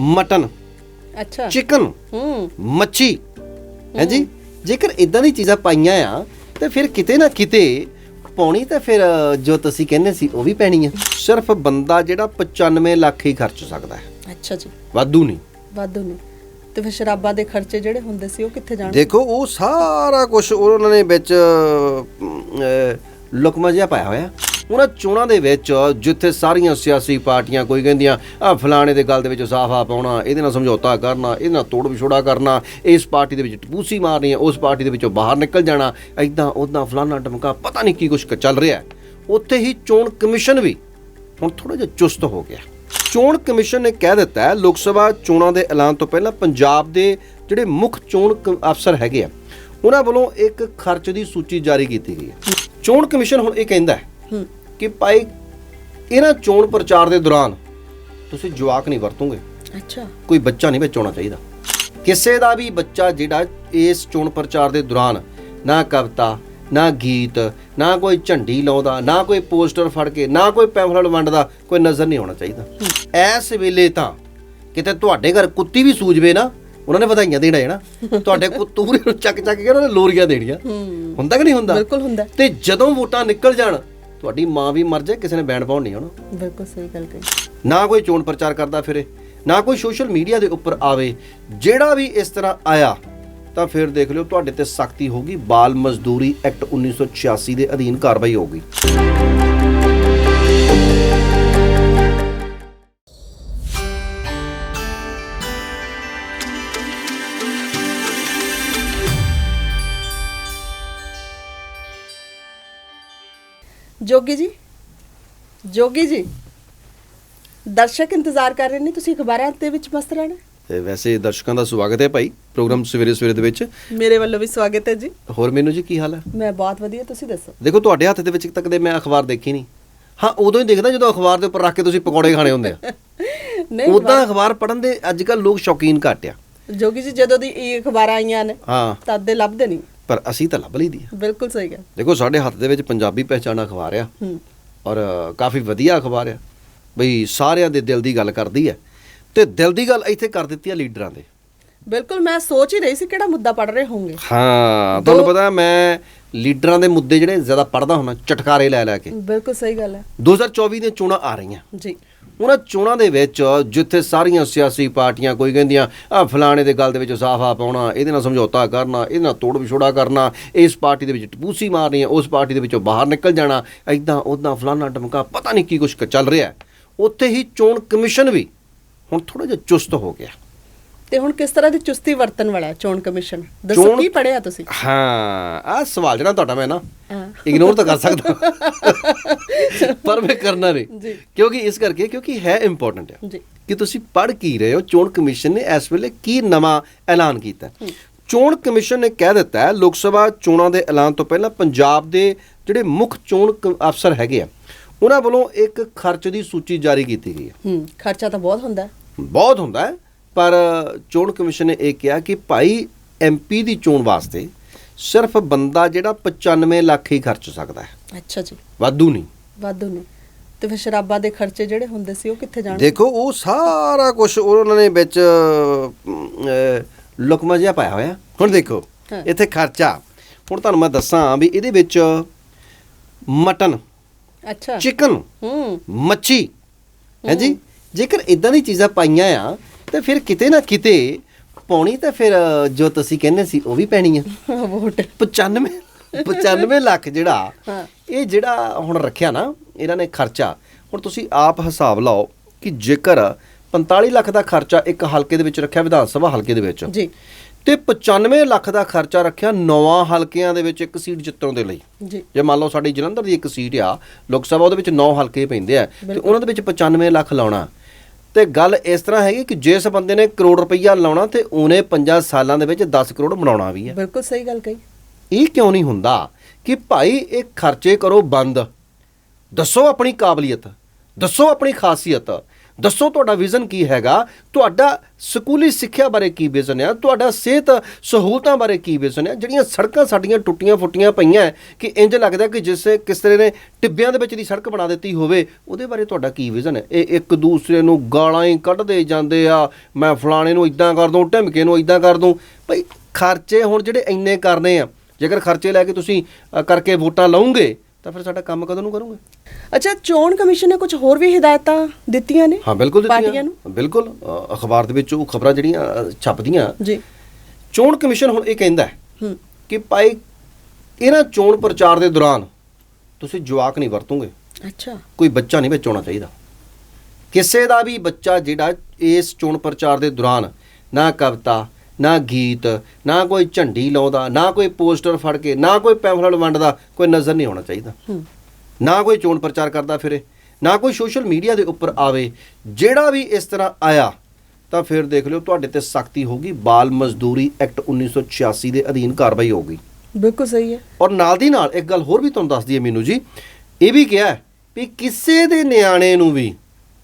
Mutton ਅੱਛਾ। Chicken ਹੂੰ। ਮੱਛੀ। ਹੈ। ਜੀ? ਜੇਕਰ ਇਦਾਂ ਦੀ ਚੀਜ਼ਾਂ ਪਾਈਆਂ ਆ ਤੇ ਫਿਰ ਕਿਤੇ ਨਾ ਕਿਤੇ ਪਾਉਣੀ ਤਾਂ ਫਿਰ ਜੋ ਤੁਸੀਂ ਕਹਿੰਦੇ ਸੀ ਉਹ ਵੀ ਪੈਣੀ ਆ। ਸਿਰਫ ਬੰਦਾ ਜਿਹੜਾ 95 ਲੱਖ ਹੀ ਖਰਚ ਸਕਦਾ ਹੈ। ਅੱਛਾ ਜੀ। ਵਾਧੂ ਨਹੀਂ। ਵਾਧੂ ਨੇ ਤੇ ਫਿਰ ਸ਼ਰਾਬਾਂ ਦੇ ਖਰਚੇ ਜਿਹੜੇ ਹੁੰਦੇ ਸੀ ਉਹ ਕਿੱਥੇ ਜਾਣ ਦੇਖੋ ਉਹ ਸਾਰਾ ਕੁਝ ਉਹਨਾਂ ਨੇ ਵਿੱਚ ਲੁਕਮਾ ਜਿਹਾ ਪਾਇਆ ਹੋਇਆ। ਉਹਨਾਂ ਚੋਣਾਂ ਦੇ ਵਿੱਚ ਜਿੱਥੇ ਸਾਰੀਆਂ ਸਿਆਸੀ ਪਾਰਟੀਆਂ ਕੋਈ ਕਹਿੰਦੀਆਂ ਆ ਫਲਾਣੇ ਦੇ ਗੱਲ ਦੇ ਵਿੱਚ ਸਾਫਾ ਪਾਉਣਾ, ਇਹਦੇ ਨਾਲ ਸਮਝੌਤਾ ਕਰਨਾ, ਇਹਦੇ ਨਾਲ ਤੋੜ ਵਿਛੋੜਾ ਕਰਨਾ, ਇਸ ਪਾਰਟੀ ਦੇ ਵਿੱਚ ਟਪੂਸੀ ਮਾਰਨੀ ਹੈ, ਉਸ ਪਾਰਟੀ ਦੇ ਵਿੱਚੋਂ ਬਾਹਰ ਨਿਕਲ ਜਾਣਾ। ਐਦਾਂ ਉਦਾਂ ਫਲਾਣਾ ਟਮਕਾ ਪਤਾ ਨਹੀਂ ਕੀ ਕੁਝ ਚੱਲ ਰਿਹਾ ਉੱਥੇ ਹੀ ਚੋਣ ਕਮਿਸ਼ਨ ਵੀ ਹੁਣ ਥੋੜਾ ਜਿਹਾ ਚੁਸਤ ਹੋ ਗਿਆ। ਚੋਣ ਕਮਿਸ਼ਨ ਨੇ ਕਹਿ ਦਿੱਤਾ ਹੈ, ਲੋਕ ਸਭਾ ਚੋਣਾਂ ਦੇ ਐਲਾਨ ਤੋਂ ਪਹਿਲਾਂ ਪੰਜਾਬ ਦੇ ਜਿਹੜੇ ਮੁੱਖ ਚੋਣ ਕ- ਅਫਸਰ ਹੈਗੇ ਆ, ਉਹਨਾਂ ਵੱਲੋਂ ਇੱਕ ਖਰਚ ਦੀ ਸੂਚੀ ਜਾਰੀ ਕੀਤੀ ਗਈ ਹੈ। ਚੋਣ ਕਮਿਸ਼ਨ ਹੁਣ ਇਹ ਕਹਿੰਦਾ ਹੈ। ਕਿ ਭਾਈ ਇਹਨਾਂ ਚੋਣ ਪ੍ਰਚਾਰ ਦੇ ਦੌਰਾਨ ਤੁਸੀਂ ਜਵਾਕ ਨਹੀਂ ਵਰਤੋਗੇ। ਅੱਛਾ। ਕੋਈ ਬੱਚਾ ਨਹੀਂ ਵਿੱਚ ਆਉਣਾ ਚਾਹੀਦਾ। ਕਿਸੇ ਦਾ ਵੀ ਬੱਚਾ ਜਿਹੜਾ ਇਸ ਚੋਣ ਪ੍ਰਚਾਰ ਦੇ ਦੌਰਾਨ ਨਾ ਕਵਿਤਾ ਨਾ ਗੀਤ ਨਾ ਕੋਈ ਝੰਡੀ ਲਾਉਂਦਾ ਨਾ ਕੋਈ ਪੋਸਟਰ ਫੜ ਕੇ ਨਾ ਕੋਈ ਪੈਂਫਲੇਟ ਵੰਡਦਾ ਕੋਈ ਨਜ਼ਰ ਨਹੀਂ ਆਉਣਾ ਚਾਹੀਦਾ। ਐਸ ਵੇਲੇ ਤਾਂ ਕਿਤੇ ਤੁਹਾਡੇ ਘਰ ਕੁੱਤੀ ਵੀ ਸੂਝਵੇ ਨਾ ਉਹਨਾਂ ਨੇ ਵਧਾਈਆਂ ਦੇਣਾ ਹੈ ਨਾ। ਤੁਹਾਡੇ ਕੁੱਤੂਰੇ ਨੂੰ ਚੱਕ ਚੱਕ ਕੇ ਉਹਨਾਂ ਨੇ ਲੋਰੀਆਂ ਦੇਣੀਆਂ। ਹੁੰਦਾ ਕਿ ਨਹੀਂ ਹੁੰਦਾ? ਬਿਲਕੁਲ ਹੁੰਦਾ। ਤੇ ਜਦੋਂ ਵੋਟਾਂ ਨਿਕਲ ਜਾਣ ਤੁਹਾਡੀ ਮਾਂ ਵੀ ਮਰ ਜਾਏ ਕਿਸੇ ਨੇ ਬੈਂਡ ਪਾਉਣ ਨਹੀਂ ਆਉਣਾ। ਬਿਲਕੁਲ ਸਹੀ ਗੱਲ ਕਹੀ। ਨਾ ਕੋਈ ਚੋਣ ਪ੍ਰਚਾਰ ਕਰਦਾ ਫਿਰੇ ਨਾ ਕੋਈ ਸੋਸ਼ਲ ਮੀਡੀਆ ਦੇ ਉੱਪਰ ਆਵੇ। ਜਿਹੜਾ ਵੀ ਇਸ ਤਰ੍ਹਾਂ ਆਇਆ ਤਾਂ ਫਿਰ ਦੇਖ ਲਿਓ ਤੁਹਾਡੇ ਤੇ ਸਖਤੀ ਹੋਗੀ ਬਾਲ ਮਜ਼ਦੂਰੀ ਐਕਟ 1986 ਦੇ ਅਧੀਨ ਕਾਰਵਾਈ ਹੋਗੀ ਜੋਗੀ ਜੀ? ਜੋਗੀ ਜੀ? ਦਰਸ਼ਕ ਇੰਤਜ਼ਾਰ ਕਰ ਰਹੇ ਨੇ ਤੁਸੀਂ ਅਖਬਾਰਾਂ ਦੇ ਵਿੱਚ ਮਸਤ ਰਹਿਣਾ। ਤੇ ਵੈਸੇ ਦਰਸ਼ਕਾਂ ਦਾ ਸਵਾਗਤ ਹੈ ਭਾਈ ਪ੍ਰੋਗਰਾਮ ਸਵੇਰੇ ਸਵੇਰੇ ਦੇ ਵਿੱਚ। ਮੇਰੇ ਵੱਲੋਂ ਵੀ ਸਵਾਗਤ ਹੈ ਜੀ। ਹੋਰ ਮੈਨੂੰ ਜੀ ਕੀ ਹਾਲ ਹੈ? ਮੈਂ ਬਹੁਤ ਵਧੀਆ ਤੁਸੀਂ ਦੱਸੋ? ਦੇਖੋ ਤੁਹਾਡੇ ਹੱਥ ਦੇ ਵਿੱਚ ਤੱਕ ਦੇ ਮੈਂ ਅਖਬਾਰ ਦੇਖੀ ਨਹੀਂ। ਹਾਂ ਉਦੋਂ ਹੀ ਦੇਖਦਾ ਜਦੋਂ ਅਖਬਾਰ ਦੇ ਉੱਪਰ ਰੱਖ ਕੇ ਤੁਸੀਂ ਪਕੌੜੇ ਖਾਣੇ ਹੁੰਦੇ ਆ। ਨਹੀਂ ਉਦਾਂ ਅਖਬਾਰ ਪੜਨ ਦੇ ਅੱਜ ਕੱਲ ਲੋਕ ਸ਼ੌਕੀਨ ਘੱਟ ਆ। ਜੋਗੀ ਜੀ ਜਦੋਂ ਦੀ ਇਹ ਅਖਬਾਰਾਂ ਆਈਆਂ ਨੇ ਹਾਂ। ਤਦ ਦੇ ਲੱਭਦੇ ਨਹੀਂ। ਪਰ ਅਸੀਂ ਤਾਂ ਲੱਭ ਲਈਦੀ ਆ। ਬਿਲਕੁਲ ਸਹੀ ਗੱਲ। ਦੇਖੋ ਸਾਡੇ ਹੱਥ ਦੇ ਵਿੱਚ ਪੰਜਾਬੀ ਪਹਿਚਾਣ ਅਖਬਾਰ ਆ ਔਰ ਕਾਫੀ ਵਧੀਆ ਅਖਬਾਰ ਆ। ਬਈ ਸਾਰਿਆਂ ਦੇ ਦਿਲ ਦੀ ਗੱਲ ਕਰਦੀ ਹੈ ਤੇ ਦਿਲ ਦੀ ਗੱਲ ਇੱਥੇ ਕਰ ਦਿੱਤੀ ਆ ਲੀਡਰਾਂ ਦੇ। ਬਿਲਕੁਲ ਮੈਂ ਸੋਚ ਹੀ ਰਹੀ ਸੀ ਕਿਹੜਾ ਮੁੱਦਾ ਪੜ ਰਹੇ ਹੋਣਗੇ। ਹਾਂ ਤੁਹਾਨੂੰ ਪਤਾ ਮੈਂ ਲੀਡਰਾਂ ਦੇ ਮੁੱਦੇ ਜਿਹੜੇ ਜ਼ਿਆਦਾ ਪੜਦਾ ਹੁੰਦਾ ਚਟਕਾਰੇ ਲੈ ਲੈ ਕੇ। ਬਿਲਕੁਲ ਸਹੀ ਗੱਲ ਹੈ। 2024 ਦੀਆਂ ਚੋਣਾਂ ਆ ਰਹੀਆਂ। ਜੀ। ਉਹਨਾਂ ਚੋਣਾਂ ਦੇ ਵਿੱਚ ਜਿੱਥੇ ਸਾਰੀਆਂ ਸਿਆਸੀ ਪਾਰਟੀਆਂ ਕੋਈ ਕਹਿੰਦੀਆਂ ਆ ਫਲਾਣੇ ਦੇ ਗੱਲ ਦੇ ਵਿੱਚ ਸਾਫਾ ਪਾਉਣਾ ਇਹਦੇ ਨਾਲ ਸਮਝੌਤਾ ਕਰਨਾ ਇਹਦੇ ਨਾਲ ਤੋੜ ਵਿਛੋੜਾ ਕਰਨਾ ਇਸ ਪਾਰਟੀ ਦੇ ਵਿੱਚ ਟਪੂਸੀ ਮਾਰਨੀ ਹੈ ਉਸ ਪਾਰਟੀ ਦੇ ਵਿੱਚੋਂ ਬਾਹਰ ਨਿਕਲ ਜਾਣਾ। ਐਦਾਂ ਉਦਾਂ ਫਲਾਣਾ ਟਮਕਾ ਪਤਾ ਨਹੀਂ ਕੀ ਕੁਝ ਚੱਲ ਰਿਹਾ। ਉੱਥੇ ਹੀ ਚੋਣ ਕਮਿਸ਼ਨ ਵੀ ਹੁਣ ਥੋੜਾ ਜਿਹਾ ਚੁਸਤ ਹੋ ਗਿਆ। ਤੇ ਹੁਣ ਕਿਸ ਤਰ੍ਹਾਂ ਦੀ ਚੁਸਤੀ ਵਰਤਨ ਵਾਲਾ ਚੋਣ ਕਮਿਸ਼ਨ? ਦੱਸੋ ਕੀ ਪੜਿਆ ਤੁਸੀਂ? ਹਾਂ ਆ ਸਵਾਲ ਜਿਹੜਾ ਤੁਹਾਡਾ ਮੈਂ ਨਾ ਇਗਨੋਰ ਤਾਂ ਕਰ ਸਕਦਾ। ਪਰ ਮੈਂ ਕਰਨਾ ਨਹੀਂ। ਕਿਉਂਕਿ ਇਸ ਕਰਕੇ ਕਿਉਂਕਿ ਹੈ ਇੰਪੋਰਟੈਂਟ ਹੈ ਕਿ ਤੁਸੀਂ ਪੜ੍ਹ ਕੀ ਰਹੇ ਹੋ ਚੋਣ ਕਮਿਸ਼ਨ ਨੇ ਇਸ ਵੇਲੇ ਕੀ ਨਵਾਂ ਐਲਾਨ ਕੀਤਾ? ਚੋਣ ਕਮਿਸ਼ਨ ਨੇ ਕਹਿ ਦਿੱਤਾ ਹੈ ਲੋਕ ਸਭਾ ਚੋਣਾਂ ਦੇ ਐਲਾਨ ਤੋਂ ਪਹਿਲਾਂ ਪੰਜਾਬ ਦੇ ਜਿਹੜੇ ਮੁੱਖ ਚੋਣ ਅਫਸਰ ਹੈਗੇ ਆ ਉਹਨਾਂ ਵੱਲੋਂ ਇੱਕ ਖਰਚ ਦੀ ਸੂਚੀ ਜਾਰੀ ਕੀਤੀ ਗਈ ਹੈ। ਹੂੰ ਖਰਚਾ ਤਾਂ ਬਹੁਤ ਹੁੰਦਾ ਬਹੁਤ ਹੁੰਦਾ ਪਰ ਚੋਣ ਕਮਿਸ਼ਨ ਨੇ ਇਹ ਕਿਹਾ ਕਿ ਭਾਈ ਐਮਪੀ ਦੀ ਚੋਣ ਵਾਸਤੇ ਸਿਰਫ ਬੰਦਾ ਜਿਹੜਾ 95 ਲੱਖ ਹੀ ਖਰਚ ਸਕਦਾ ਹੈ। ਅੱਛਾ ਜੀ। ਵਾਧੂ ਨਹੀਂ। ਵਾਧੂ ਨੇ ਤੇ ਫਿਰ ਸ਼ਰਾਬਾਂ ਦੇ ਖਰਚੇ ਜਿਹੜੇ ਹੁੰਦੇ ਸੀ ਉਹ ਕਿੱਥੇ ਜਾਣ ਦੇਖੋ ਉਹ ਸਾਰਾ ਕੁਝ ਉਹਨਾਂ ਨੇ ਵਿੱਚ ਲੁਕਮਾ ਜਿਹਾ ਪਾਇਆ ਹੋਇਆ। ਹੁਣ ਦੇਖੋ ਹਾਂ। ਇੱਥੇ ਖਰਚਾ। ਹੁਣ ਤੁਹਾਨੂੰ ਮੈਂ ਦੱਸਾਂ ਵੀ ਇਹਦੇ ਵਿੱਚ ਮਟਨ ਅੱਛਾ। ਚਿਕਨ ਹੂੰ। ਮੱਛੀ। ਹੈ ਜੀ? ਜੇਕਰ ਇਦਾਂ ਦੀ ਚੀਜ਼ਾਂ ਪਾਈਆਂ ਆ ਤੇ ਫਿਰ ਕਿਤੇ ਨਾ ਕਿਤੇ ਪਾਉਣੀ ਤਾਂ ਫਿਰ ਜੋ ਤੁਸੀਂ ਕਹਿੰਦੇ ਸੀ ਉਹ ਵੀ ਪੈਣੀ ਆ। ਵੋਟ। 95 95 ਲੱਖ ਜਿਹੜਾ ਹਾਂ। ਇਹ ਜਿਹੜਾ ਹੁਣ ਰੱਖਿਆ ਨਾ ਇਹਨਾਂ ਨੇ ਖਰਚਾ ਹੁਣ ਤੁਸੀਂ ਆਪ ਹਿਸਾਬ ਲਾਓ ਕਿ ਜੇਕਰ 45 ਲੱਖ ਦਾ ਖਰਚਾ ਇੱਕ ਹਲਕੇ ਦੇ ਵਿੱਚ ਰੱਖਿਆ ਵਿਧਾਨ ਸਭਾ ਹਲਕੇ ਦੇ ਵਿੱਚ ਜੀ। ਤੇ 95 ਲੱਖ ਦਾ ਖਰਚਾ ਰੱਖਿਆ ਨੌਵਾਂ ਹਲਕਿਆਂ ਦੇ ਵਿੱਚ ਇੱਕ ਸੀਟ ਜਿੱਤਣ ਦੇ ਲਈ। ਜੀ। ਜੇ ਮੰਨ ਲਓ ਸਾਡੀ ਜਲੰਧਰ ਦੀ ਇੱਕ ਸੀਟ ਆ ਲੋਕ ਸਭਾ ਉਹਦੇ ਵਿੱਚ 9 ਹਲਕੇ ਪੈਂਦੇ ਆ ਤੇ ਉਹਨਾਂ ਦੇ ਵਿੱਚ 95 ਲੱਖ ਲਾਉਣਾ ਤੇ ਗੱਲ ਇਸ ਤਰ੍ਹਾਂ ਹੈਗੀ ਕਿ ਜਿਸ ਬੰਦੇ ਨੇ ਕਰੋੜ ਰੁਪਈਆ ਲਾਉਣਾ ਤੇ ਉਹਨੇ 5 ਸਾਲਾਂ ਦੇ ਵਿੱਚ 10 ਕਰੋੜ ਬਣਾਉਣਾ ਵੀ ਹੈ। ਬਿਲਕੁਲ ਸਹੀ ਗੱਲ ਕਹੀ। ਇਹ ਕਿਉਂ ਨਹੀਂ ਹੁੰਦਾ ਕਿ ਭਾਈ ਇਹ ਖਰਚੇ ਕਰੋ ਬੰਦ। ਦੱਸੋ ਆਪਣੀ ਕਾਬਲੀਅਤ ਦੱਸੋ ਆਪਣੀ ਖਾਸੀਅਤ। ਦੱਸੋ ਤੁਹਾਡਾ ਵਿਜ਼ਨ ਕੀ ਹੈਗਾ? ਤੁਹਾਡਾ ਸਕੂਲੀ ਸਿੱਖਿਆ ਬਾਰੇ ਕੀ ਵਿਜ਼ਨ ਆ? ਤੁਹਾਡਾ ਸਿਹਤ ਸਹੂਲਤਾਂ ਬਾਰੇ ਕੀ ਵਿਜ਼ਨ ਆ? ਜਿਹੜੀਆਂ ਸੜਕਾਂ ਸਾਡੀਆਂ ਟੁੱਟੀਆਂ ਫੁੱਟੀਆਂ ਪਈਆਂ ਕਿ ਇੰਜ ਲੱਗਦਾ ਕਿ ਜਿਸ ਕਿਸ ਤਰ੍ਹਾਂ ਨੇ ਟਿੱਬਿਆਂ ਦੇ ਵਿੱਚ ਦੀ ਸੜਕ ਬਣਾ ਦਿੱਤੀ ਹੋਵੇ, ਉਹਦੇ ਬਾਰੇ ਤੁਹਾਡਾ ਕੀ ਵਿਜ਼ਨ ਹੈ ਇਹ ਇੱਕ ਦੂਸਰੇ ਨੂੰ ਗਾਲਾਂ ਹੀ ਕੱਢਦੇ ਜਾਂਦੇ ਆ। ਮੈਂ ਫਲਾਣੇ ਨੂੰ ਇਦਾਂ ਕਰ ਦੂੰ, ਢਿਮਕੇ ਨੂੰ ਇਦਾਂ ਕਰ ਦੂੰ। ਭਈ ਖਰਚੇ ਹੁਣ ਜਿਹੜੇ ਇੰਨੇ ਕਰਨੇ ਆ, ਜੇਕਰ ਖਰਚੇ ਲੈ ਕੇ ਤੁਸੀਂ ਕਰਕੇ ਵੋਟਾਂ ਲਾਉਂਗੇ ਤਾਂ ਫਿਰ ਸਾਡਾ ਕੰਮ ਕਦੋਂ ਨੂੰ ਕਰੋਗੇ? ਅੱਛਾ ਚੋਣ ਕਮਿਸ਼ਨ ਨੇ ਕੁਝ ਹੋਰ ਵੀ ਹਦਾਇਤਾਂ ਦਿੱਤੀਆਂ ਨੇ? ਹਾਂ ਬਿਲਕੁਲ ਪਾਰਟੀਆਂ ਦਿੱਤੀਆਂ ਨੂੰ? ਬਿਲਕੁਲ। ਅ, ਅਖਬਾਰ ਦੇ ਵਿੱਚ ਉਹ ਖਬਰਾਂ ਜਿਹੜੀਆਂ ਅ, ਛਪਦੀਆਂ। ਜੀ। ਚੋਣ ਕਮਿਸ਼ਨ ਹੁਣ ਇਹ ਕਹਿੰਦਾ ਹੈ ਹੂੰ। ਕਿ ਭਾਈ ਇਹਨਾਂ ਚੋਣ ਪ੍ਰਚਾਰ ਦੇ ਦੌਰਾਨ ਤੁਸੀਂ ਜਵਾਕ ਨਹੀਂ ਵਰਤੋਗੇ। ਅੱਛਾ। ਕੋਈ ਬੱਚਾ ਨਹੀਂ ਵਿੱਚ ਆਉਣਾ ਚਾਹੀਦਾ। ਕਿਸੇ ਦਾ ਵੀ ਬੱਚਾ ਜਿਹੜਾ ਇਸ ਚੋਣ ਪ੍ਰਚਾਰ ਦੇ ਦੌਰਾਨ ਨਾ ਕਵਿਤਾ ਨਾ ਗੀਤ ਨਾ ਕੋਈ ਝੰਡੀ ਲਾਉਂਦਾ ਨਾ ਕੋਈ ਪੋਸਟਰ ਫੜ ਕੇ ਨਾ ਕੋਈ ਪੈਂਫਲੇਟ ਵੰਡਦਾ ਕੋਈ ਨਜ਼ਰ ਨਹੀਂ ਆਉਣਾ ਚਾਹੀਦਾ। ਹੂੰ। ਨਾ ਕੋਈ ਚੋਣ ਪ੍ਰਚਾਰ ਕਰਦਾ ਫਿਰੇ ਨਾ ਕੋਈ ਸੋਸ਼ਲ ਮੀਡੀਆ ਦੇ ਉੱਪਰ ਆਵੇ। ਜਿਹੜਾ ਵੀ ਇਸ ਤਰ੍ਹਾਂ ਆਇਆ ਤਾਂ ਫਿਰ ਦੇਖ ਲਿਓ ਤੁਹਾਡੇ ਤੇ ਸਖਤੀ ਹੋਗੀ ਬਾਲ ਮਜ਼ਦੂਰੀ ਐਕਟ 1986 ਦੇ ਅਧੀਨ ਕਾਰਵਾਈ ਹੋਊਗੀ ਬਿਲਕੁਲ ਸਹੀ ਹੈ। ਔਰ ਨਾਲ ਦੀ ਨਾਲ ਇੱਕ ਗੱਲ ਹੋਰ ਵੀ ਤੁਹਾਨੂੰ ਦੱਸ ਦਈਏ ਮੈਨੂੰ ਜੀ। ਇਹ ਵੀ ਕਿਹਾ ਹੈ ਵੀ ਕਿਸੇ ਦੇ ਨਿਆਣੇ ਨੂੰ ਵੀ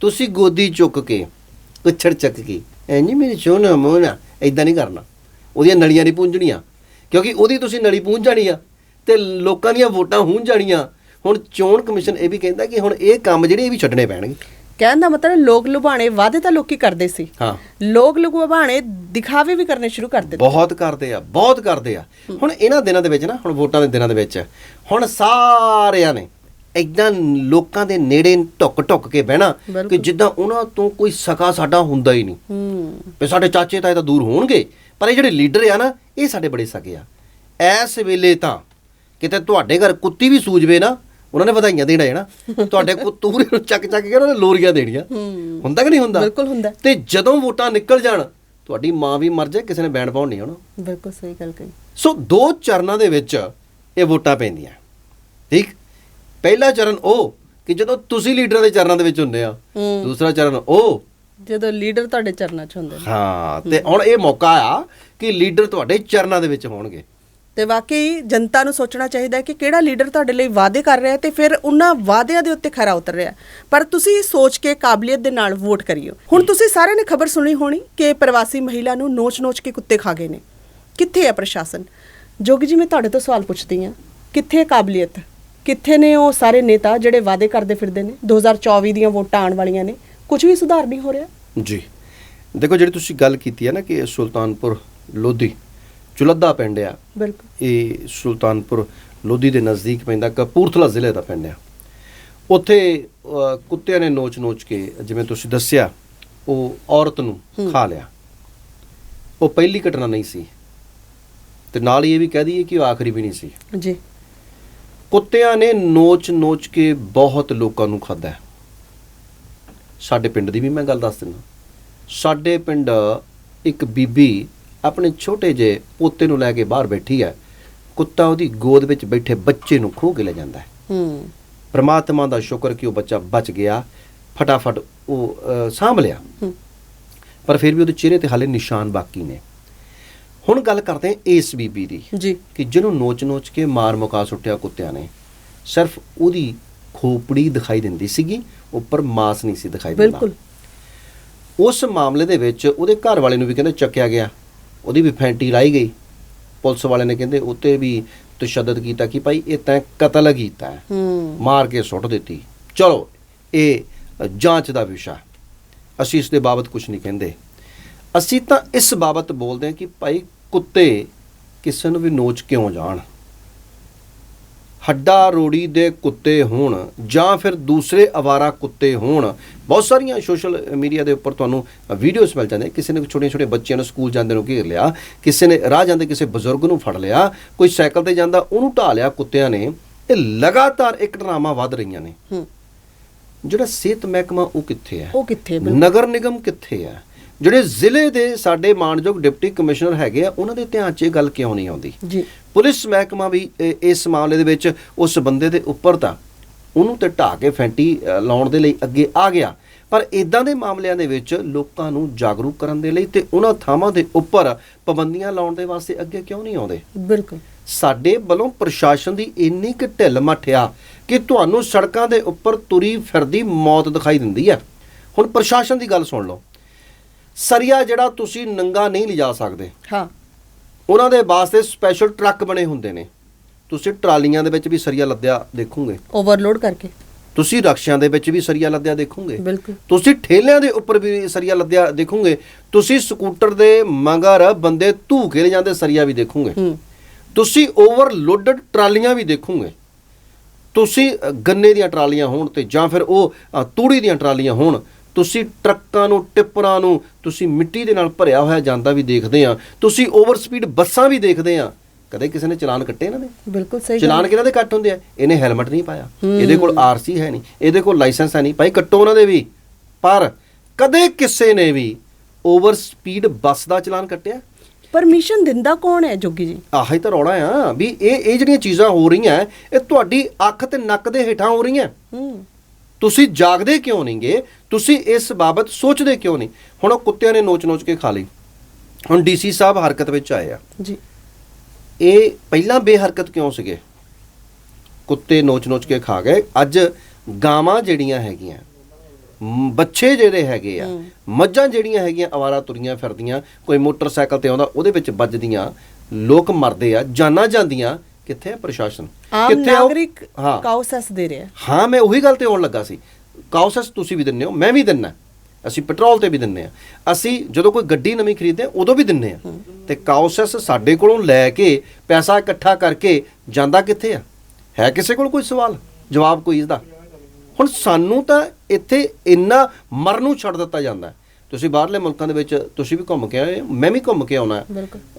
ਤੁਸੀਂ ਗੋਦੀ ਚੁੱਕ ਕੇ ਕੁੱਛੜ ਚੱਕ ਕੇ। ਐ ਨਹੀਂ ਮੇਰੀ ਸੋਨਾ ਮੋਨਾ ਇਦਾਂ ਨਹੀਂ ਕਰਨਾ। ਉਹਦੀਆਂ ਨਲੀਆਂ ਨਹੀਂ ਪੂੰਝਣੀਆਂ। ਕਿਉਂਕਿ ਉਹਦੀ ਤੁਸੀਂ ਨਲੀ ਪੂੰਝ ਜਾਣੀ ਆ ਤੇ ਲੋਕਾਂ ਦੀਆਂ ਵੋਟਾਂ ਹੋਣ ਜਾਣੀਆਂ। ਹੁਣ ਚੋਣ ਕਮਿਸ਼ਨ ਇਹ ਵੀ ਕਹਿੰਦਾ ਕਿ ਹੁਣ ਇਹ ਕੰਮ ਜਿਹੜੇ ਇਹ ਵੀ ਛੱਡਣੇ ਪੈਣਗੇ। ਕਹਿਣ ਦਾ ਮਤਲਬ ਲੋਕ ਲੁਭਾਣੇ ਵਾਅਦੇ ਤਾਂ ਲੋਕੀ ਕਰਦੇ ਸੀ। ਹਾਂ। ਲੋਕ ਲੁਭਾਣੇ ਦਿਖਾਵੇ ਵੀ ਕਰਨੇ ਸ਼ੁਰੂ ਕਰ ਦਿੱਤੇ। ਬਹੁਤ ਕਰਦੇ ਆ ਬਹੁਤ ਕਰਦੇ ਆ। ਹੁਣ ਇਹਨਾਂ ਦਿਨਾਂ ਦੇ ਵਿੱਚ ਨਾ ਹੁਣ ਵੋਟਾਂ ਦੇ ਦਿਨਾਂ ਦੇ ਵਿੱਚ ਹੁਣ ਸਾਰਿਆਂ ਨੇ ਇਦਾਂ ਲੋਕਾਂ ਦੇ ਨੇੜੇ ਟੁੱਕ ਟੁੱਕ ਕੇ ਬਹਿਣਾ ਕਿ। ਜਿੱਦਾਂ ਉਹਨਾਂ ਤੋਂ ਕੋਈ ਸਕਾ ਸਾਡਾ ਹੁੰਦਾ ਹੀ ਨਹੀਂ। ਹੂੰ। ਵੀ ਸਾਡੇ ਚਾਚੇ ਤਾਏ ਤਾਂ ਦੂਰ ਹੋਣਗੇ ਪਰ ਇਹ ਜਿਹੜੇ ਲੀਡਰ ਆ ਨਾ ਇਹ ਸਾਡੇ ਬੜੇ ਸਕੇ ਆ। ਐਸ ਵੇਲੇ ਤਾਂ ਕਿਤੇ ਤੁਹਾਡੇ ਘਰ ਕੁੱਤੀ ਵੀ ਸੂਜਵੇ ਨਾ ਉਹਨਾਂ ਨੇ ਵਧਾਈਆਂ ਦੇਣਾ ਹੈ ਨਾ। ਤੁਹਾਡੇ ਕੁੱਤੂਰੇ ਨੂੰ ਚੱਕ ਚੱਕ ਕੇ ਉਹਨਾਂ ਨੇ ਲੋਰੀਆਂ ਦੇਣੀਆਂ। ਹੂੰ। ਹੁੰਦਾ ਕਿ ਨਹੀਂ ਹੁੰਦਾ? ਬਿਲਕੁਲ ਹੁੰਦਾ। ਤੇ ਜਦੋਂ ਵੋਟਾਂ ਨਿਕਲ ਜਾਣ ਤੁਹਾਡੀ ਮਾਂ ਵੀ ਮਰ ਜਾਏ ਕਿਸੇ ਨੇ ਬੈਂਡ ਪਾਉਣ ਨਹੀਂ ਆਉਣਾ। ਬਿਲਕੁਲ ਸਹੀ ਗੱਲ ਕਹੀ। ਸੋ ਦੋ ਚਰਨਾਂ ਦੇ ਵਿੱਚ ਇਹ ਵੋਟਾਂ ਪੈਂਦੀਆਂ। ਠੀਕ? ਪਹਿਲਾ ਚਰਨ ਉਹ ਕਿ ਜਦੋਂ ਤੁਸੀਂ ਲੀਡਰਾਂ ਦੇ ਚਰਨਾਂ ਦੇ ਵਿੱਚ ਹੁੰਦੇ ਆ ਦੂਸਰਾ ਚਰਨ ਉਹ। ਜਦੋਂ ਲੀਡਰ ਤੁਹਾਡੇ ਚਰਨਾਂ 'ਚ ਹੁੰਦੇ ਨੇ। ਹਾਂ ਤੇ ਹੁਣ ਇਹ ਮੌਕਾ ਆ ਕਿ ਲੀਡਰ ਤੁਹਾਡੇ ਚਰਨਾਂ ਦੇ ਵਿੱਚ ਹੋਣਗੇ। ਤੇ ਵਾਕਈ ਜਨਤਾ ਨੂੰ ਸੋਚਣਾ ਚਾਹੀਦਾ ਹੈ ਕਿ ਕਿਹੜਾ ਲੀਡਰ ਤੁਹਾਡੇ ਲਈ ਵਾਅਦੇ ਕਰ ਰਿਹਾ ਹੈ ਤੇ ਫਿਰ ਉਹਨਾਂ ਵਾਅਦਿਆਂ ਦੇ ਉੱਤੇ ਖਰਾ ਉਤਰ ਰਿਹਾ। ਪਰ ਤੁਸੀਂ ਸੋਚ ਕੇ ਕਾਬਲੀਅਤ ਦੇ ਨਾਲ ਵੋਟ ਕਰਿਓ। ਹੁਣ ਤੁਸੀਂ ਸਾਰਿਆਂ ਨੇ ਖਬਰ ਸੁਣੀ ਹੋਣੀ ਕਿ ਪ੍ਰਵਾਸੀ ਮਹਿਲਾ ਨੂੰ ਨੋਚ-ਨੋਚ ਕੇ ਕੁੱਤੇ ਖਾ ਗਏ ਨੇ। ਕਿੱਥੇ ਹੈ ਪ੍ਰਸ਼ਾਸਨ? ਜੋਗੀ ਜੀ ਮੈਂ ਤੁਹਾਡੇ ਤੋਂ ਸਵਾਲ ਪੁੱਛਦੀ ਹਾਂ। ਕਿੱਥੇ ਹੈ ਕਾਬਲੀਅਤ? ਕਿੱਥੇ ਨੇ ਉਹ ਸਾਰੇ ਨੇਤਾ ਜਿਹੜੇ ਵਾਅਦੇ ਕਰਦੇ ਫਿਰਦੇ ਨੇ? 2024 ਦੀਆਂ ਵੋਟਾਂ ਆਉਣ ਵਾਲੀਆਂ ਨੇ। ਕੁਝ ਵੀ ਸੁਧਾਰ ਨਹੀਂ ਹੋ ਰਿਹਾ। ਜੀ। ਦੇਖੋ ਜਿਹੜੀ ਤੁਸੀਂ ਗੱਲ ਕੀਤੀ ਹੈ ਨਾ ਕਿ ਸੁਲਤਾਨਪੁਰ ਲੋਧੀ ਚੁਲੱਦਾ ਪਿੰਡ ਆ। ਬਿਲਕੁਲ। ਇਹ ਸੁਲਤਾਨਪੁਰ ਲੋਧੀ ਦੇ ਨਜ਼ਦੀਕ ਪੈਂਦਾ ਕਪੂਰਥਲਾ ਜ਼ਿਲ੍ਹੇ ਦਾ ਪਿੰਡ ਆ। ਉੱਥੇ ਕੁੱਤਿਆਂ ਨੇ ਨੋਚ-ਨੋਚ ਕੇ ਜਿਵੇਂ ਤੁਸੀਂ ਦੱਸਿਆ ਉਹ ਔਰਤ ਨੂੰ ਖਾ ਲਿਆ। ਉਹ ਪਹਿਲੀ ਘਟਨਾ ਨਹੀਂ ਸੀ। ਤੇ ਨਾਲ ਹੀ ਇਹ ਵੀ ਕਹਿ ਦਈਏ ਕਿ ਉਹ ਆਖਰੀ ਵੀ ਨਹੀਂ ਸੀ। ਜੀ। ਕੁੱਤਿਆਂ ਨੇ ਨੋਚ-ਨੋਚ ਕੇ ਬਹੁਤ ਲੋਕਾਂ ਨੂੰ ਹੈ। ਸਾਡੇ ਪਿੰਡ ਦੀ ਵੀ ਮੈਂ ਗੱਲ ਦੱਸ ਦਿੰਦਾ। ਸਾਡੇ ਪਿੰਡ ਇੱਕ ਬੀਬੀ ਆਪਣੇ ਛੋਟੇ ਜਿਹੇ ਪੋਤੇ ਨੂੰ ਲੈ ਕੇ ਬਾਹਰ ਬੈਠੀ ਹੈ। ਕੁੱਤਾ ਉਹਦੀ ਗੋਦ ਵਿੱਚ ਬੈਠੇ ਬੱਚੇ ਨੂੰ ਖੋਹ ਕੇ ਲੈ ਜਾਂਦਾ ਹੈ। ਹੂੰ। ਪ੍ਰਮਾਤਮਾ ਦਾ ਸ਼ੁਕਰ ਕਿ ਉਹ ਬੱਚਾ ਬਚ ਗਿਆ। ਫਟਾਫਟ ਉਹ ਸਾਂਭ ਲਿਆ। ਹੂੰ। ਪਰ ਫਿਰ ਵੀ ਉਹਦੇ ਚਿਹਰੇ ਤੇ ਹਾਲੇ ਨਿਸ਼ਾਨ ਬਾਕੀ ਨੇ। ਹੁਣ ਗੱਲ ਕਰਦੇ ਹਾਂ ਇਸ ਬੀਬੀ ਦੀ ਜੀ। ਕਿ ਜਿਹਨੂੰ ਨੋਚ-ਨੋਚ ਕੇ ਮਾਰ ਮੁਕਾ ਸੁੱਟਿਆ ਕੁੱਤਿਆਂ ਨੇ। ਸਿਰਫ ਉਹਦੀ ਖੋਪੜੀ ਦਿਖਾਈ ਦਿੰਦੀ ਸੀਗੀ ਉੱਪਰ ਮਾਸ ਨਹੀਂ ਸੀ ਦਿਖਾਈ ਦਿੰਦਾ। ਬਿਲਕੁਲ। ਉਸ ਮਾਮਲੇ ਦੇ ਵਿੱਚ ਉਹਦੇ ਘਰ ਵਾਲੇ ਨੂੰ ਵੀ ਕਹਿੰਦੇ ਚੱਕਿਆ ਗਿਆ। ਉਹਦੀ ਵੀ ਫੈਂਟੀ ਲਾਈ ਗਈ। ਪੁਲਿਸ ਵਾਲੇ ਨੇ ਕਹਿੰਦੇ ਉੱਤੇ ਵੀ ਤਸ਼ੱਦਦ ਕੀਤਾ ਕਿ ਭਾਈ ਇਹ ਤੈਂ ਕਤਲ ਕੀਤਾ ਮਾਰ ਕੇ ਸੁੱਟ ਦਿੱਤੀ। ਚਲੋ ਇਹ ਜਾਂਚ ਦਾ ਵਿਸ਼ਾ। ਅਸੀਂ ਇਸ ਦੇ ਬਾਬਤ ਕੁਝ ਨਹੀਂ ਕਹਿੰਦੇ। ਅਸੀਂ ਤਾਂ ਇਸ ਬਾਬਤ ਬੋਲਦੇ ਹਾਂ ਕਿ ਭਾਈ ਕੁੱਤੇ ਕਿਸੇ ਨੂੰ ਵੀ ਨੋਚ ਕਿਉਂ ਜਾਣ? ਹੱਡਾ ਰੋੜੀ ਦੇ ਕੁੱਤੇ ਹੋਣ ਜਾਂ ਫਿਰ ਦੂਸਰੇ ਅਵਾਰਾ ਕੁੱਤੇ ਹੋਣ। ਬਹੁਤ ਸਾਰੀਆਂ ਸੋਸ਼ਲ ਮੀਡੀਆ ਦੇ ਉੱਪਰ ਤੁਹਾਨੂੰ ਵੀਡੀਓਜ਼ ਮਿਲ ਜਾਂਦੇ ਕਿਸੇ ਨੇ ਛੋਟੇ ਛੋਟੇ ਬੱਚਿਆਂ ਨੂੰ ਸਕੂਲ ਜਾਂਦੇ ਨੂੰ ਘੇਰ ਲਿਆ ਕਿਸੇ ਨੇ ਰਾਹ ਜਾਂਦੇ ਕਿਸੇ ਬਜ਼ੁਰਗ ਨੂੰ ਫੜ ਲਿਆ ਕੋਈ ਸਾਈਕਲ ਤੇ ਜਾਂਦਾ ਉਹਨੂੰ ਢਾ ਲਿਆ ਕੁੱਤਿਆਂ ਨੇ ਇਹ ਲਗਾਤਾਰ ਇੱਕ ਡਰਾਮਾ ਵੱਧ ਰਹੀਆਂ ਨੇ। ਜਿਹੜਾ ਸਿਹਤ ਮਹਿਕਮਾ ਉਹ ਕਿੱਥੇ ਹੈ? ਉਹ ਕਿੱਥੇ। ਨਗਰ ਨਿਗਮ ਕਿੱਥੇ ਹੈ? ਜਿਹੜੇ ਜ਼ਿਲ੍ਹੇ ਦੇ ਸਾਡੇ ਮਾਨਯੋਗ ਡਿਪਟੀ ਕਮਿਸ਼ਨਰ ਹੈਗੇ ਆ ਉਹਨਾਂ ਦੇ ਧਿਆਨ 'ਚ ਇਹ ਗੱਲ ਕਿਉਂ ਨਹੀਂ ਆਉਂਦੀ? ਜੀ। ਪੁਲਿਸ ਮਹਿਕਮਾ ਵੀ ਇਸ ਮਾਮਲੇ ਦੇ ਵਿੱਚ ਉਸ ਬੰਦੇ ਦੇ ਉੱਪਰ ਤਾਂ ਉਹਨੂੰ ਤੇ ਢਾ ਕੇ ਫੈਂਟੀ ਲਾਉਣ ਦੇ ਲਈ ਅੱਗੇ ਆ ਗਿਆ। ਪਰ ਇਦਾਂ ਦੇ ਮਾਮਲਿਆਂ ਦੇ ਵਿੱਚ ਲੋਕਾਂ ਨੂੰ ਜਾਗਰੂਕ ਕਰਨ ਦੇ ਲਈ ਤੇ ਉਹਨਾਂ ਥਾਵਾਂ ਦੇ ਉੱਪਰ ਪਾਬੰਦੀਆਂ ਲਾਉਣ ਦੇ ਵਾਸਤੇ ਅੱਗੇ ਕਿਉਂ ਨਹੀਂ ਆਉਂਦੇ? ਬਿਲਕੁਲ। ਸਾਡੇ ਵੱਲੋਂ ਪ੍ਰਸ਼ਾਸਨ ਦੀ ਇੰਨੀ ਕੁ ਢਿੱਲ ਮੱਠਿਆ ਕਿ ਤੁਹਾਨੂੰ ਸੜਕਾਂ ਦੇ ਉੱਪਰ ਤੁਰੀ ਫਿਰਦੀ ਮੌਤ ਦਿਖਾਈ ਦਿੰਦੀ ਹੈ। ਹੁਣ ਪ੍ਰਸ਼ਾਸਨ ਦੀ ਗੱਲ ਸੁਣ ਲਓ। ਸਰੀਆ ਜਿਹੜਾ ਤੁਸੀਂ ਨੰਗਾ ਨਹੀਂ ਲਿਜਾ ਸਕਦੇ। ਹਾਂ। ਉਹਨਾਂ ਦੇ ਵਾਸਤੇ ਸਪੈਸ਼ਲ ਟਰੱਕ ਬਣੇ ਹੁੰਦੇ ਨੇ। ਤੁਸੀਂ ਟਰਾਲੀਆਂ ਦੇ ਵਿੱਚ ਵੀ ਸਰੀਆ ਲੱਦਿਆ ਦੇਖੋਗੇ। ਓਵਰਲੋਡ ਕਰਕੇ। ਤੁਸੀਂ ਰਕਸ਼ਿਆਂ ਦੇ ਵਿੱਚ ਵੀ ਸਰੀਆ ਲੱਦਿਆ ਦੇਖੋਗੇ। ਬਿਲਕੁਲ। ਤੁਸੀਂ ਠੇਲਿਆਂ ਦੇ ਉੱਪਰ ਵੀ ਸਰੀਆ ਲੱਦਿਆ ਦੇਖੋਗੇ। ਤੁਸੀਂ ਸਕੂਟਰ ਦੇ ਮਗਰ ਬੰਦੇ ਧੂ ਕੇ ਲੈ ਜਾਂਦੇ ਸਰੀਆ ਵੀ ਦੇਖੋਗੇ। ਤੁਸੀਂ ਓਵਰਲੋਡਡ ਟਰਾਲੀਆਂ ਵੀ ਦੇਖੋਗੇ। ਤੁਸੀਂ ਗੰਨੇ ਦੀਆਂ ਟਰਾਲੀਆਂ ਹੋਣ ਤੇ ਜਾਂ ਫਿਰ ਉਹ ਤੂੜੀ ਦੀਆਂ ਟਰਾਲੀਆਂ ਹੋਣ। ਤੁਸੀਂ ਟਰੱਕਾਂ ਨੂੰ ਟਿੱਪਰਾਂ ਨੂੰ ਤੁਸੀਂ ਮਿੱਟੀ ਦੇ ਨਾਲ ਭਰਿਆ ਹੋਇਆ ਜਾਂਦਾ ਵੀ ਦੇਖਦੇ ਆ ਤੁਸੀਂ ਓਵਰ ਸਪੀਡ ਬੱਸਾਂ ਵੀ ਦੇਖਦੇ ਆ। ਕਦੇ ਕਿਸੇ ਨੇ ਚਲਾਨ ਕੱਟੇ ਇਹਨਾਂ ਦੇ? ਬਿਲਕੁਲ ਸਹੀ ਚਲਾਨ ਕਿਹਨਾਂ ਦੇ ਕੱਟ ਹੁੰਦੇ ਆ? ਇਹਨੇ ਹੈਲਮਟ ਨਹੀਂ ਪਾਇਆ। ਇਹਦੇ ਕੋਲ ਆਰਸੀ ਹੈ ਨਹੀਂ। ਇਹਦੇ ਕੋਲ ਲਾਇਸੈਂਸ ਹੈ ਨਹੀਂ। ਭਾਈ ਕੱਟੋ ਉਹਨਾਂ ਦੇ ਵੀ। ਪਰ ਕਦੇ ਕਿਸੇ ਨੇ ਵੀ ਓਵਰ ਸਪੀਡ ਬੱਸ ਦਾ ਚਲਾਨ ਕੱਟਿਆ? ਪਰਮਿਸ਼ਨ ਦਿੰਦਾ ਕੌਣ ਹੈ ਜੋਗੀ ਜੀ? ਆਹੀ ਤਾਂ ਰੌਲਾ ਆ। ਵੀ ਇਹ ਇਹ ਜਿਹੜੀਆਂ ਚੀਜ਼ਾਂ ਹੋ ਰਹੀਆਂ ਇਹ ਤੁਹਾਡੀ ਅੱਖ ਤੇ ਨੱਕ ਦੇ ਹੇਠਾਂ ਹੋ ਰਹੀਆਂ। ਹੂੰ। ਤੁਸੀਂ ਜਾਗਦੇ ਕਿਉਂ ਨਹੀਂਗੇ? ਤੁਸੀਂ ਇਸ ਬਾਬਤ ਸੋਚਦੇ ਕਿਉਂ ਨਹੀਂ? ਹੁਣ ਉਹ ਕੁੱਤਿਆਂ ਨੇ ਨੋਚ-ਨੋਚ ਕੇ ਖਾ ਲਈ। ਹੁਣ ਡੀਸੀ ਸਾਹਿਬ ਹਰਕਤ ਵਿੱਚ ਆਏ ਆ। ਜੀ। ਇਹ ਪਹਿਲਾਂ ਬੇਹਰਕਤ ਕਿਉਂ ਸੀਗੇ? ਕੁੱਤੇ ਨੋਚ-ਨੋਚ ਕੇ ਖਾ ਗਏ। ਅੱਜ ਗਾਵਾਂ ਜਿਹੜੀਆਂ ਹੈਗੀਆਂ ਬੱਚੇ ਜਿਹੜੇ ਹੈਗੇ ਆ ਮੱਝਾਂ ਜਿਹੜੀਆਂ ਹੈਗੀਆਂ ਅਵਾਰਾ ਤੁਰੀਆਂ ਫਿਰਦੀਆਂ ਕੋਈ ਮੋਟਰਸਾਈਕਲ ਤੇ ਆਉਂਦਾ ਉਹਦੇ ਵਿੱਚ ਵੱਜਦੀਆਂ ਲੋਕ ਮਰਦੇ ਆ ਜਾਨਾਂ ਜਾਂਦੀਆਂ ਕਿੱਥੇ ਹੈ ਪ੍ਰਸ਼ਾਸਨ? ਆਮ ਆ ਉਹ- ਨਾਗਰਿਕ ਹਾਂ। ਕਾਉਸਸ ਦੇ ਰਿਹਾ ਹਾਂ ਮੈਂ ਉਹੀ ਗੱਲ ਤੇ ਆਉਣ ਲੱਗਾ ਸੀ। ਕਾਉਸਸ ਤੁਸੀਂ ਵੀ ਦਿੰਦੇ ਹੋ ਮੈਂ ਵੀ ਦਿੰਨਾ। ਅਸੀਂ ਪੈਟਰੋਲ ਤੇ ਵੀ ਦਿੰਨੇ ਆ। ਅਸੀਂ ਜਦੋਂ ਕੋਈ ਗੱਡੀ ਨਵੀਂ ਖਰੀਦਦੇ ਆ ਉਦੋਂ ਵੀ ਦਿੰਨੇ ਆ। ਤੇ ਕਾਉਸਸ ਸਾਡੇ ਕੋਲੋਂ ਲੈ ਕੇ ਪੈਸਾ ਇਕੱਠਾ ਕਰਕੇ ਜਾਂਦਾ ਕਿੱਥੇ ਆ? ਹੈ ਕਿਸੇ ਕੋਲ ਕੋਈ ਸਵਾਲ? ਜਵਾਬ ਕੋਈ ਇਸਦਾ? ਹੁਣ ਸਾਨੂੰ ਤਾਂ ਇੱਥੇ ਇੰਨਾ ਮਰਨ ਨੂੰ ਛੱਡ ਦਿੱਤਾ ਜਾਂਦਾ। ਹੈ। ਤੁਸੀਂ ਬਾਹਰਲੇ ਮੁਲਕਾਂ ਦੇ ਵਿੱਚ ਤੁਸੀਂ ਵੀ ਘੁੰਮ ਕੇ ਆਏ ਮੈਂ ਵੀ ਘੁੰਮ ਕੇ ਆਉਣਾ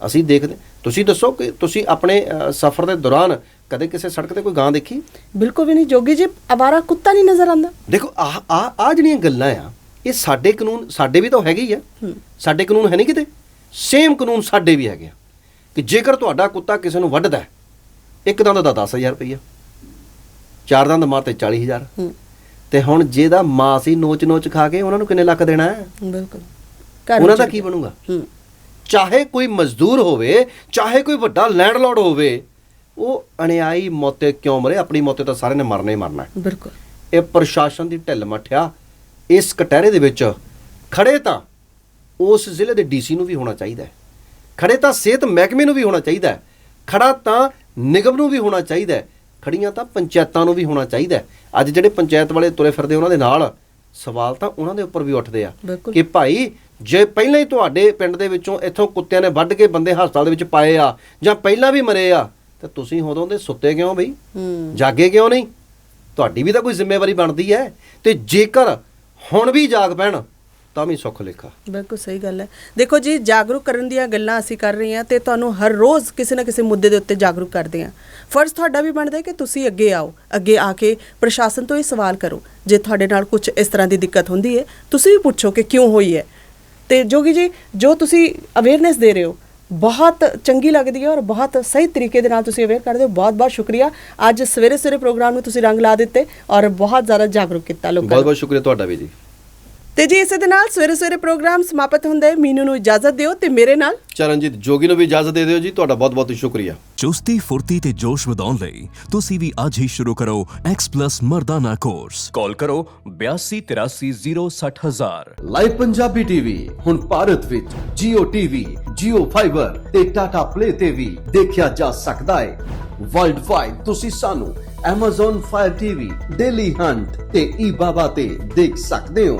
ਅਸੀਂ ਦੇਖਦੇ ਤੁਸੀਂ ਦੱਸੋ ਕਿ ਤੁਸੀਂ ਆਪਣੇ ਸਫ਼ਰ ਦੇ ਦੌਰਾਨ ਕਦੇ ਕਿਸੇ ਸੜਕ ਤੇ ਕੋਈ ਗਾਂ ਦੇਖੀ? ਬਿਲਕੁਲ ਵੀ ਨਹੀਂ। ਜੋਗੀ ਜੀ ਅਵਾਰਾ ਕੁੱਤਾ ਨਹੀਂ ਨਜ਼ਰ ਆਂਦਾ ਦੇਖੋ ਆ ਆ ਆ ਜਿਹੜੀਆਂ ਗੱਲਾਂ ਆ ਇਹ ਸਾਡੇ ਕਾਨੂੰਨ ਸਾਡੇ ਵੀ ਤਾਂ ਹੈਗੇ ਹੀ ਆ। ਸਾਡੇ ਕਾਨੂੰਨ ਹੈ ਨਹੀਂ ਕਿਤੇ। ਸੇਮ ਕਾਨੂੰਨ ਸਾਡੇ ਵੀ ਹੈਗੇ ਆ। ਕਿ ਜੇਕਰ ਤੁਹਾਡਾ ਕੁੱਤਾ ਕਿਸੇ ਨੂੰ ਵੱਢਦਾ ਇੱਕ ਦੰਦ ਦਾ 10000 ਰੁਪਈਆ ਚਾਰ ਦੰਦ ਮਾਰ ਤੇ 40000 ਹੂੰ। ਤੇ ਹੁਣ ਜਿਹਦਾ ਮਾਸ ਹੀ ਨੋਚ ਨੋਚ ਖਾ ਕੇ ਉਹਨਾਂ ਨੂੰ ਕਿੰਨੇ ਲੱਖ ਦੇਣਾ ਹੈ? ਬਿਲਕੁਲ। ਉਹਨਾਂ ਦਾ ਕੀ ਬਣੂਗਾ? ਹੂੰ। ਚਾਹੇ ਕੋਈ ਮਜ਼ਦੂਰ ਹੋਵੇ ਚਾਹੇ ਕੋਈ ਵੱਡਾ ਲੈਂਡਲੋਰਡ ਹੋਵੇ ਉਹ ਅਣਿਆਈ ਮੌਤੇ ਕਿਉਂ ਮਰੇ? ਆਪਣੀ ਮੌਤੇ ਤਾਂ ਸਾਰਿਆਂ ਨੇ ਮਰਨਾ ਹੀ ਮਰਨਾ ਹੈ। ਬਿਲਕੁਲ। ਇਹ ਪ੍ਰਸ਼ਾਸਨ ਦੀ ਢਿੱਲ ਮੱਠਿਆ ਇਸ ਕਟਹਿਰੇ ਦੇ ਵਿੱਚ ਖੜੇ ਤਾਂ ਉਸ ਜ਼ਿਲ੍ਹੇ ਦੇ ਡੀਸੀ ਨੂੰ ਵੀ ਹੋਣਾ ਚਾਹੀਦਾ ਹੈ। ਖੜੇ ਤਾਂ ਸਿਹਤ ਮਹਿਕਮੇ ਨੂੰ ਵੀ ਹੋਣਾ ਚਾਹੀਦਾ ਹੈ। ਖੜਾ ਤਾਂ ਨਿਗਮ ਨੂੰ ਵੀ ਹੋਣਾ ਚਾਹੀਦਾ ਹੈ। ਖੜੀਆਂ ਤਾਂ ਪੰਚਾਇਤਾਂ ਨੂੰ ਵੀ ਹੋਣਾ ਚਾਹੀਦਾ ਹੈ। ਅੱਜ ਜਿਹੜੇ ਪੰਚਾਇਤ ਵਾਲੇ ਤੁਰੇ ਫਿਰਦੇ ਉਹਨਾਂ ਦੇ ਨਾਲ ਸਵਾਲ ਤਾਂ ਉਹਨਾਂ ਦੇ ਉੱਪਰ ਵੀ ਉੱਠਦੇ ਆ। ਕਿ ਭਾਈ ਜੇ ਪਹਿਲਾਂ ਹੀ ਤੁਹਾਡੇ ਪਿੰਡ ਦੇ ਵਿੱਚੋਂ ਇੱਥੋਂ ਕੁੱਤਿਆਂ ਨੇ ਵੱਢ ਕੇ ਬੰਦੇ ਹਸਪਤਾਲ ਦੇ ਵਿੱਚ ਪਾਏ ਆ ਜਾਂ ਪਹਿਲਾਂ ਵੀ ਮਰੇ ਆ ਤਾਂ ਤੁਸੀਂ ਉਦੋਂ ਦੇ ਸੁੱਤੇ ਕਿਉਂ ਬਈ? ਜਾਗੇ ਕਿਉਂ ਨਹੀਂ? ਤੁਹਾਡੀ ਵੀ ਤਾਂ ਕੋਈ ਜ਼ਿੰਮੇਵਾਰੀ ਬਣਦੀ ਹੈ। ਤੇ ਜੇਕਰ ਹੁਣ ਵੀ ਜਾਗ ਪੈਣ ਤਾਂ ਵੀ ਸੁੱਖ ਲੇਖਾ। ਬਿਲਕੁਲ ਸਹੀ ਗੱਲ ਹੈ। ਦੇਖੋ ਜੀ ਜਾਗਰੂਕ ਕਰਨ ਦੀਆਂ ਗੱਲਾਂ ਅਸੀਂ ਕਰ ਰਹੇ ਹਾਂ ਤੇ ਤੁਹਾਨੂੰ ਹਰ ਰੋਜ਼ ਕਿਸੇ ਨਾ ਕਿਸੇ ਮੁੱਦੇ ਦੇ ਉੱਤੇ ਜਾਗਰੂਕ ਕਰਦੇ ਹਾਂ। ਫਰਜ਼ ਤੁਹਾਡਾ ਵੀ ਬਣਦਾ ਹੈ ਕਿ ਤੁਸੀਂ ਅੱਗੇ ਆਓ ਅੱਗੇ ਆ ਕੇ ਪ੍ਰਸ਼ਾਸਨ ਤੋਂ ਇਹ ਸਵਾਲ ਕਰੋ। ਜੇ ਤੁਹਾਡੇ ਨਾਲ ਕੁਝ ਇਸ ਤਰ੍ਹਾਂ ਦੀ ਦਿੱਕਤ ਹੁੰਦੀ ਹੈ ਤੁਸੀਂ ਵੀ ਪੁੱਛੋ ਕਿ ਕਿਉਂ ਹੋਈ ਹੈ। ਤੇ ਜੋਗੀ ਜੀ ਜੋ ਤੁਸੀਂ ਅਵੇਅਰਨੈਸ ਦੇ ਰਹੇ ਹੋ ਬਹੁਤ ਚੰਗੀ ਲੱਗਦੀ ਹੈ ਔਰ ਬਹੁਤ ਸਹੀ ਤਰੀਕੇ ਦੇ ਨਾਲ ਤੁਸੀਂ ਅਵੇਅਰ ਕਰਦੇ ਹੋ। ਬਹੁਤ ਬਹੁਤ ਸ਼ੁਕਰੀਆ। ਅੱਜ ਸਵੇਰੇ ਸਵੇਰੇ ਪ੍ਰੋਗਰਾਮ ਨੂੰ ਤੁਸੀਂ ਰੰਗ ਲਾ ਦਿੱਤੇ ਔਰ ਬਹੁਤ ਜ਼ਿਆਦਾ ਜਾਗਰੂਕ ਕੀਤਾ ਲੋਕਾਂ ਬਹੁਤ ਨੂੰ ਬਹੁਤ ਸ਼ੁਕਰੀਆ ਤੁਹਾਡਾ ਵੀ ਜੀ। ਤੇ ਜੀ ਇਸੇ ਦੇ ਨਾਲ ਸਵੇਰੇ ਸਵੇਰੇ ਪ੍ਰੋਗਰਾਮ ਸਮਾਪਤ ਹੁੰਦਾ ਹੈ ਮੀਨੂ ਨੂੰ ਇਜਾਜ਼ਤ ਦਿਓ ਤੇ ਮੇਰੇ ਨਾਲ। ਚਰਨਜੀਤ ਜੋਗੀ ਨੂੰ ਵੀ ਇਜਾਜ਼ਤ ਦੇ ਦਿਓ ਜੀ ਤੁਹਾਡਾ ਬਹੁਤ ਬਹੁਤ ਸ਼ੁਕਰੀਆ। ਚੁਸਤੀ ਫੁਰਤੀ ਤੇ ਜੋਸ਼ ਵਧਾਉਣ ਲਈ ਤੁਸੀਂ ਵੀ ਅੱਜ ਹੀ ਸ਼ੁਰੂ ਕਰੋ X+ ਮਰਦਾਨਾ ਕੋਰਸ ਕਾਲ ਕਰੋ 8283060000 ਲਾਈਵ ਪੰਜਾਬੀ ਟੀਵੀ ਹੁਣ ਭਾਰਤ ਵਿੱਚ Jio TV, Jio Fiber ਤੇ Tata Play ਤੇ ਵੀ ਦੇਖਿਆ ਜਾ ਸਕਦਾ ਹੈ। ਵਰਲਡ ਵਾਈਡ ਤੁਸੀਂ ਸਾਨੂੰ Amazon Fire TV, Daily Hunt ਤੇ eBaba ਤੇ ਦੇਖ ਸਕਦੇ ਹੋ।